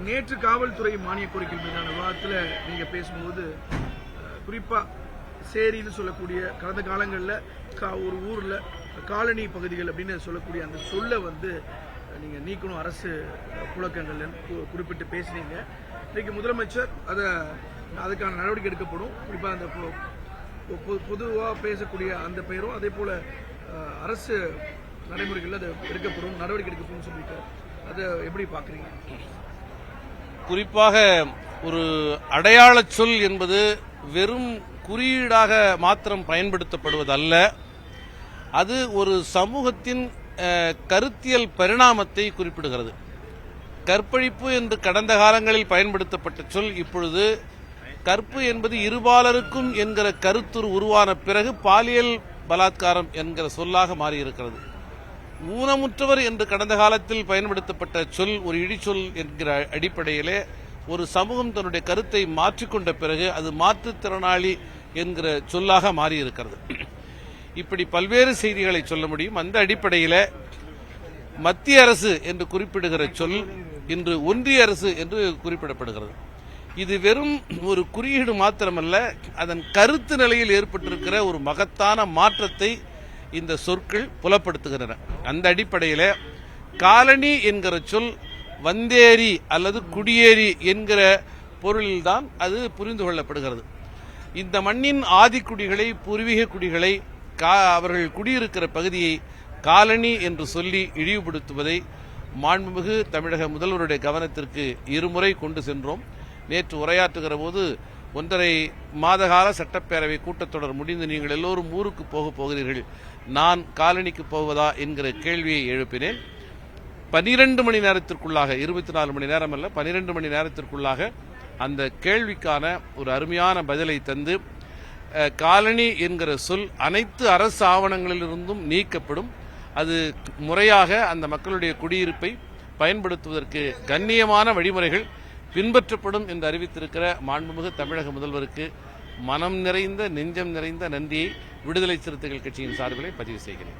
நேற்று காவல்துறை மானிய கோரிக்கை மீதான விவாதத்தில் நீங்க பேசும்போது குறிப்பாக குறிப்பா சேரின்னு சொல்லக்கூடிய கடந்த காலங்களில் கா ஒரு ஊர்ல காலனி பகுதிகள் அப்படின்னு சொல்லக்கூடிய அந்த சொல்லை வந்து நீங்கள் நீங்க நீக்கணும் அரசு புழக்கங்கள் கு- குறிப்பிட்டு பேசுனீங்க. இன்னைக்கு முதலமைச்சர் அதை அதுக்கான நடவடிக்கை எடுக்கப்படும். குறிப்பா அந்த பொதுவாக பேசக்கூடிய அந்த பெயரும் அதே போல அரசு நடைமுறைகளில் அதை எடுக்கப்படும் நடவடிக்கை எடுக்கப்படும் சொல்லியிருக்காரு அதை எப்படி பார்க்குறீங்க குறிப்பாக ஒரு அடையாளச் சொல் என்பது வெறும் குறியீடாக மாத்திரம் பயன்படுத்தப்படுவதல்ல. அது ஒரு சமூகத்தின் கருத்தியல் பரிணாமத்தை குறிப்பிடுகிறது. கற்பழிப்பு என்று கடந்த காலங்களில் பயன்படுத்தப்பட்ட சொல் இப்பொழுது கற்பு என்பது இருபாலருக்கும் என்கிற கருத்துரு உருவான பிறகு பாலியல் பலாத்காரம் என்கிற சொல்லாக மாறியிருக்கிறது. ஊனமுற்றவர் என்று கடந்த காலத்தில் பயன்படுத்தப்பட்ட சொல் ஒரு இடிச்சொல் என்கிற அடிப்படையிலே ஒரு சமூகம் தன்னுடைய கருத்தை மாற்றிக்கொண்ட பிறகு அது மாற்றுத்திறனாளி என்கிற சொல்லாக மாறியிருக்கிறது. இப்படி பல்வேறு செய்திகளை சொல்ல முடியும். அந்த அடிப்படையில் மத்திய அரசு என்று குறிப்பிடுகிற சொல் இன்று ஒன்றிய அரசு என்று குறிப்பிடப்படுகிறது. இது வெறும் ஒரு குறியீடு மாத்திரமல்ல அதன் கருத்து நிலையில் ஏற்பட்டிருக்கிற ஒரு மகத்தான மாற்றத்தை இந்த சொற்கள் புலப்படுத்துகின்றன. அந்த அடிப்படையில் காலனி என்கிற சொல் வந்தேரி அல்லது குடியேறி என்கிற பொருளில்தான் அது புரிந்து கொள்ளப்படுகிறது. இந்த மண்ணின் ஆதிக்குடிகளை பூர்வீக குடிகளை கா- அவர்கள் குடியிருக்கிற பகுதியை காலனி என்று சொல்லி இழிவுபடுத்துவதை மாண்புமிகு தமிழக முதல்வருடைய கவனத்திற்கு இருமுறை கொண்டு சென்றோம். நேற்று உரையாற்றுகிற போது ஒன்றரை மாதகால சட்டப்பேரவை கூட்டத்தொடர் முடிந்து நீங்கள் எல்லோரும் ஊருக்கு போக போகிறீர்கள். நான் காலனிக்கு போவதா என்கிற கேள்வியை எழுப்பினேன். பனிரெண்டு மணி நேரத்திற்குள்ளாக இருபத்தி நாலு மணி நேரம் அல்ல பனிரெண்டு மணி நேரத்திற்குள்ளாக அந்த கேள்விக்கான ஒரு அருமையான பதிலை தந்து காலனி என்கிற சொல் அனைத்து அரசு ஆவணங்களிலிருந்தும் நீக்கப்படும். அது முறையாக அந்த மக்களுடைய குடியிருப்பை பயன்படுத்துவதற்கு கண்ணியமான வழிமுறைகள். பின்பற்றப்படும் என்று அறிவித்திருக்கிற மாண்புமிகு தமிழக முதல்வருக்கு மனம் நிறைந்த நெஞ்சம் நிறைந்த நன்றியை விடுதலை சிறுத்தைகள் கட்சியின் சார்பிலே பதிவு செய்கிறேன்.